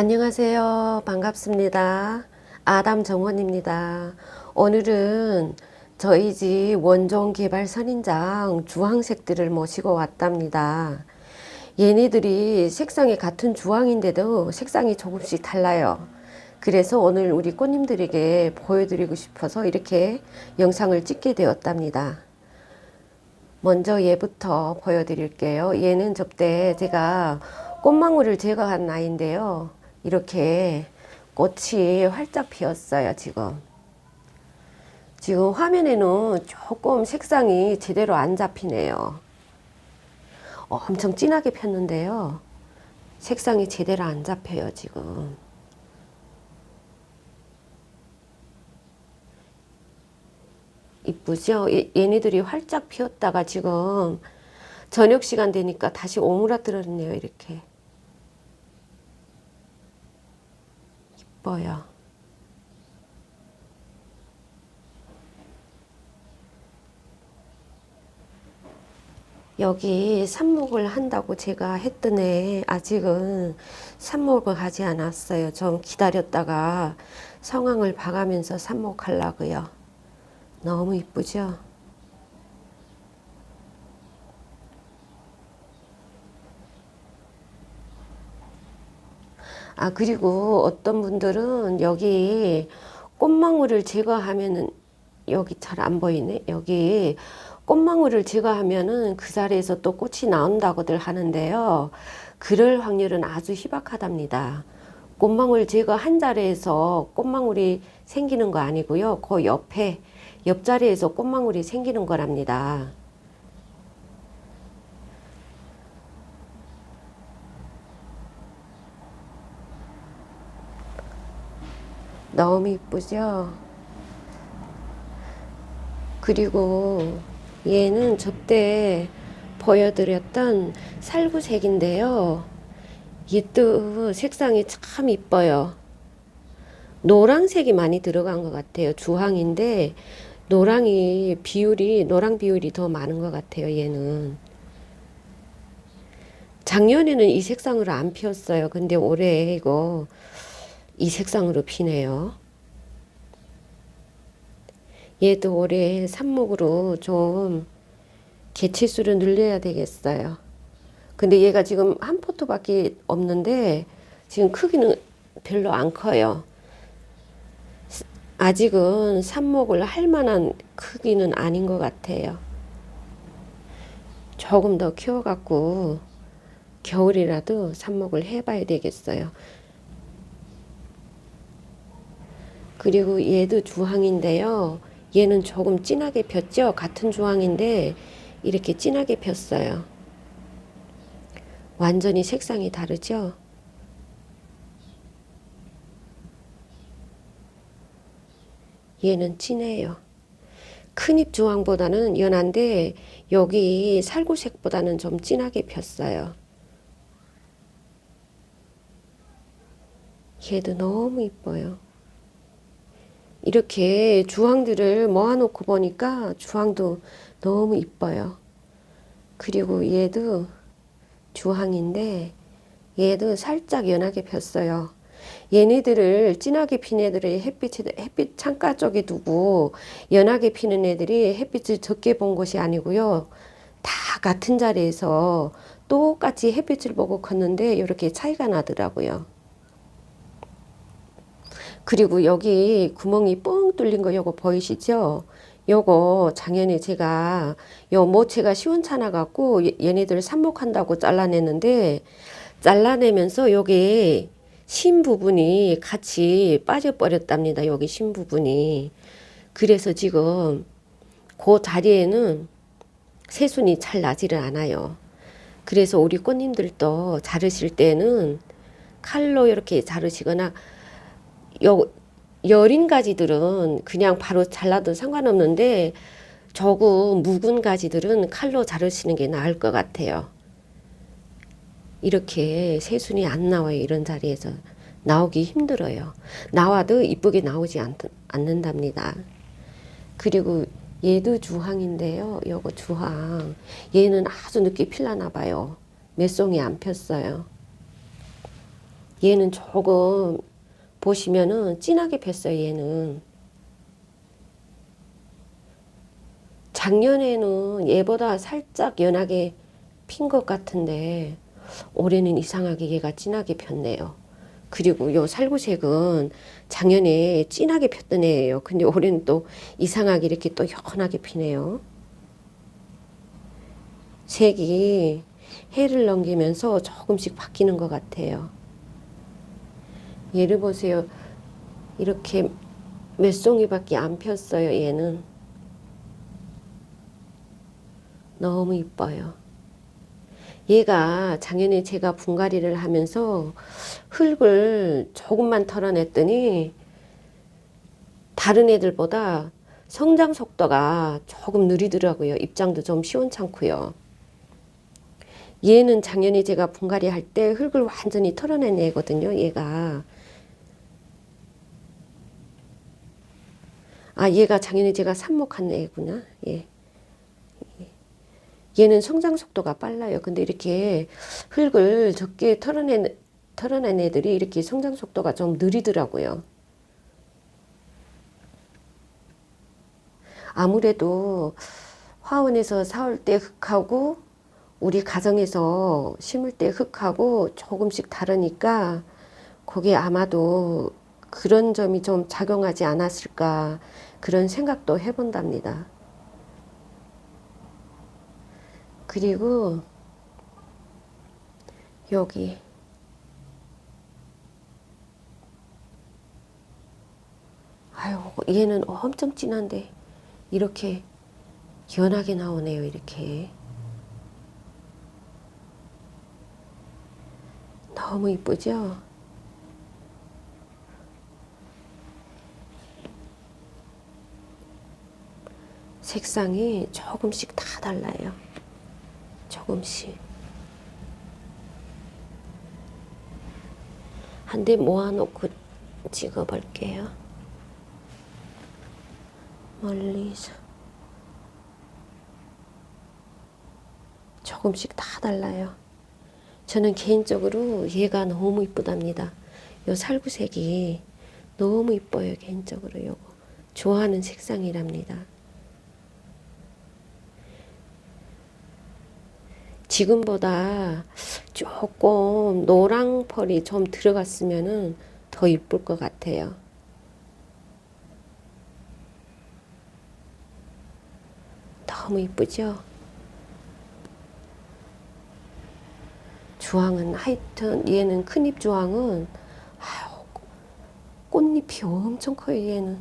안녕하세요. 반갑습니다. 아담 정원입니다. 오늘은 저희 집 원종 개발 선인장 주황색들을 모시고 왔답니다. 얘네들이 색상이 같은 주황인데도 색상이 조금씩 달라요. 그래서 오늘 우리 꽃님들에게 보여드리고 싶어서 이렇게 영상을 찍게 되었답니다. 먼저 얘부터 보여드릴게요. 얘는 접대 제가 꽃망울을 제거한 아이인데요. 이렇게 꽃이 활짝 피었어요, 지금. 지금 화면에는 조금 색상이 제대로 안 잡히네요. 어, 엄청 진하게 폈는데요. 색상이 제대로 안 잡혀요, 지금. 이쁘죠? 얘- 얘네들이 활짝 피었다가 지금 저녁 시간 되니까 다시 오므라들었네요, 이렇게. 이뻐요. 여기 삽목을 한다고 제가 했더니 아직은 삽목을 하지 않았어요. 좀 기다렸다가 상황을 봐가면서 삽목하려고요. 너무 이쁘죠? 아, 그리고 어떤 분들은 여기 꽃망울을 제거하면은 여기 잘 안 보이네. 여기 꽃망울을 제거하면은 그 자리에서 또 꽃이 나온다고들 하는데요. 그럴 확률은 아주 희박하답니다. 꽃망울 제거 한 자리에서 꽃망울이 생기는 거 아니고요. 그 옆에 옆자리에서 꽃망울이 생기는 거랍니다. 너무 이쁘죠? 그리고 얘는 저때 보여드렸던 살구색인데요. 얘도 색상이 참 이뻐요. 노란색이 많이 들어간 것 같아요. 주황인데 노랑이 비율이 노랑 비율이 더 많은 것 같아요. 얘는 작년에는 이 색상으로 안 피었어요. 근데 올해 이거 이 색상으로 피네요. 얘도 올해 삽목으로 좀 개체수를 늘려야 되겠어요. 근데 얘가 지금 한 포토밖에 없는데 지금 크기는 별로 안 커요. 아직은 삽목을 할 만한 크기는 아닌 것 같아요. 조금 더 키워갖고 겨울이라도 삽목을 해봐야 되겠어요. 그리고 얘도 주황인데요. 얘는 조금 진하게 폈죠? 같은 주황인데 이렇게 진하게 폈어요. 완전히 색상이 다르죠? 얘는 진해요. 큰잎 주황보다는 연한데 여기 살구색보다는 좀 진하게 폈어요. 얘도 너무 이뻐요. 이렇게 주황들을 모아놓고 보니까 주황도 너무 이뻐요. 그리고 얘도 주황인데 얘도 살짝 연하게 폈어요. 얘네들을 진하게 핀 애들을 햇빛 햇빛 창가 쪽에 두고 연하게 피는 애들이 햇빛을 적게 본 것이 아니고요. 다 같은 자리에서 똑같이 햇빛을 보고 컸는데 이렇게 차이가 나더라고요. 그리고 여기 구멍이 뻥 뚫린 거 요거 보이시죠? 요거 작년에 제가 요 모체가 시원찮아 갖고 얘네들 삽목한다고 잘라냈는데 잘라내면서 여기 심 부분이 같이 빠져버렸답니다. 여기 심 부분이. 그래서 지금 그 자리에는 새순이 잘 나지를 않아요. 그래서 우리 꽃님들도 자르실 때는 칼로 이렇게 자르시거나 여, 여린 가지들은 그냥 바로 잘라도 상관없는데 조금 묵은 가지들은 칼로 자르시는 게 나을 것 같아요. 이렇게 새순이 안 나와요. 이런 자리에서. 나오기 힘들어요. 나와도 이쁘게 나오지 않, 않는답니다. 그리고 얘도 주황인데요. 요거 주황. 얘는 아주 늦게 필라나 봐요. 몇 송이 안 폈어요. 얘는 조금 보시면은 진하게 폈어요, 얘는. 작년에는 얘보다 살짝 연하게 핀 것 같은데 올해는 이상하게 얘가 진하게 폈네요. 그리고 요 살구색은 작년에 진하게 폈던 애예요. 근데 올해는 또 이상하게 이렇게 또 연하게 피네요. 색이 해를 넘기면서 조금씩 바뀌는 것 같아요. 얘를 보세요. 이렇게 몇 송이밖에 안 폈어요. 얘는 너무 이뻐요. 얘가 작년에 제가 분갈이를 하면서 흙을 조금만 털어냈더니 다른 애들보다 성장 속도가 조금 느리더라고요. 입장도 좀 시원찮고요. 얘는 작년에 제가 분갈이 할 때 흙을 완전히 털어낸 애거든요. 얘가. 아, 얘가 작년에 제가 삽목한 애구나. 예. 얘는 성장 속도가 빨라요. 근데 이렇게 흙을 적게 털어낸, 털어낸 애들이 이렇게 성장 속도가 좀 느리더라고요. 아무래도 화원에서 사올 때 흙하고 우리 가정에서 심을 때 흙하고 조금씩 다르니까 그게 아마도 그런 점이 좀 작용하지 않았을까 그런 생각도 해본답니다. 그리고 여기 아유 얘는 엄청 진한데 이렇게 연하게 나오네요 이렇게 너무 이쁘죠? 색상이 조금씩 다 달라요. 조금씩. 한 대 모아놓고 찍어 볼게요. 멀리서. 조금씩 다 달라요. 저는 개인적으로 얘가 너무 이쁘답니다. 요 살구색이 너무 이뻐요. 개인적으로 요거. 좋아하는 색상이랍니다. 지금보다 조금 노랑 펄이 좀 들어갔으면은 더 이쁠 것 같아요. 너무 이쁘죠? 주황은 하여튼 얘는 큰잎 주황은 아유, 꽃잎이 엄청 커요 얘는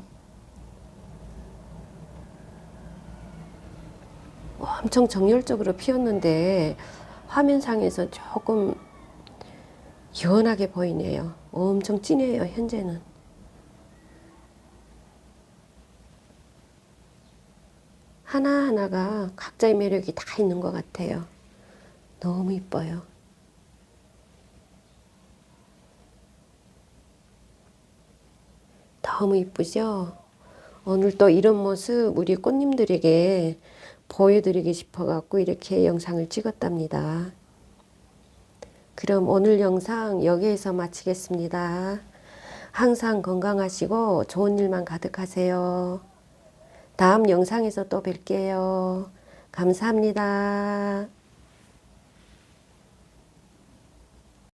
엄청 정열적으로 피었는데 화면상에서 조금 연하게 보이네요. 엄청 진해요 현재는. 하나하나가 각자의 매력이 다 있는 것 같아요. 너무 이뻐요. 너무 이쁘죠? 오늘 또 이런 모습 우리 꽃님들에게 보여드리고 싶어갖고 이렇게 영상을 찍었답니다. 그럼 오늘 영상 여기에서 마치겠습니다. 항상 건강하시고 좋은 일만 가득하세요. 다음 영상에서 또 뵐게요. 감사합니다.